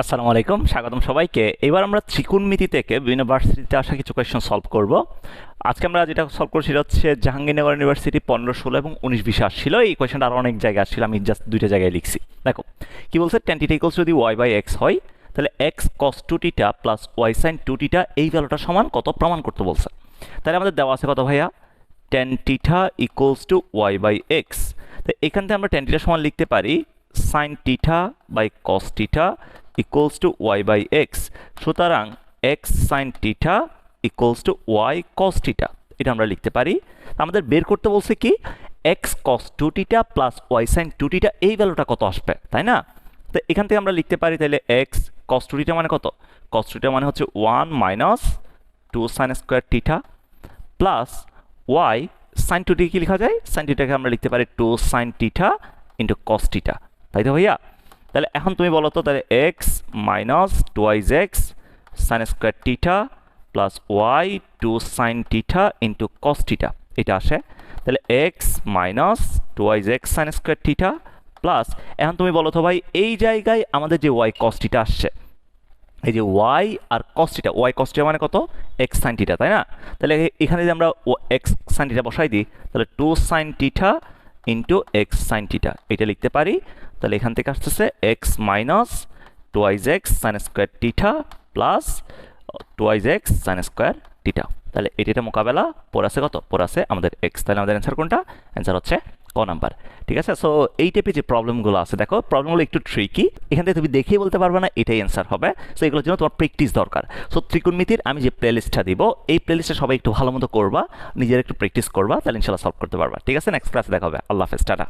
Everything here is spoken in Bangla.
আসসালামু আলাইকুম, স্বাগতম সবাইকে। এবার আমরা ত্রিকোণমিতি থেকে বিভিন্ন ভার্সিটিতে আসা কিছু কোয়েশ্চেন সলভ করব। আজকে আমরা যেটা সলভ করছি সেটা হচ্ছে জাহাঙ্গীরনগর ইউনিভার্সিটি পনেরো, ষোলো এবং উনিশ বিশে আসছিল। এই কোয়েশ্চেনটা আরও অনেক জায়গায় আসছিল, আমি জাস্ট দুইটা জায়গায় লিখছি। দেখো, কি বলছে? টেন টিটা ইকলস যদি ওয়াই বাই এক্স হয়। তাহলে x cos two theta plus y sin two theta এই ভ্যালুটা সমান কত? প্রমাণ করতে বলছে। তাহলে আমাদের দেওয়া আছে কত ভাইয়া? Tan theta equals to y by x তো এখান থেকে আমরা টেন টিটা সমান লিখতে পারি। Sin theta by cos theta equals to y by x সুতরাং x sin theta equals to y cos theta এটা আমরা লিখতে পারি। আমাদের বের করতে বলছে কি? X cos two theta plus y sin two theta এই ভ্যালুটা কত আসবে, তাই না? তো এখান থেকে আমরা লিখতে পারি তাহলে এক্স কস টু টিটা মানে কত? কস টু টিটা মানে হচ্ছে one minus two sin square theta plus y sin two কি লেখা যায়? সাইন টিটাকে আমরা লিখতে পারি two sin theta into cos theta তাই তো ভাইয়া? তাহলে এখন তুমি বলো তো, তাহলে x minus twice x sin square theta plus y two sin theta into cos theta এটা আসে। তাহলে x minus twice x sin square theta plus এখন তুমি বলো তো ভাই, এই জায়গায় আমাদের যে ওয়াই কস টিটা আসছে, এই যে ওয়াই আর কস্টিটা ওয়াই কস্টিটা মানে কত? এক্স সাইন টিটা তাই না? তাহলে এখানে যদি আমরা এক্স সাইন টিটা বসাই দিই, তাহলে two sin theta into x sin theta এটা লিখতে পারি? তাহলে এখান থেকে আসতেছে x minus twice x sin square theta plus twice x sin square theta তাহলে এটিটা মোকাবেলা, পর আছে কত? পর আছে আমাদের এক্স তাহলে আমাদের অ্যান্সার কোনটা? অ্যান্সার হচ্ছে ক নাম্বার, ঠিক আছে? সো এই টাইপের যে প্রবলেমগুলো আছে, দেখো প্রবলেমগুলো একটু ট্রিকি এখান থেকে তুমি দেখেই বলতে পারবে না, এটাই অ্যান্সার হবে। সো এগুলোর জন্য তোমার প্র্যাকটিস দরকার। সো ত্রিকোণমিতির আমি যে প্লেলিস্টটা দিব, এই প্লেলিস্টটা সবাই একটু ভালো মতো করবা, নিজের একটু প্র্যাকটিস করবা, তাহলে ইনশাল্লাহ সলভ করতে পারবা। ঠিক আছে? নেক্সট ক্লাসে দেখা হবে। আল্লাহ হাফেজ, টাটা।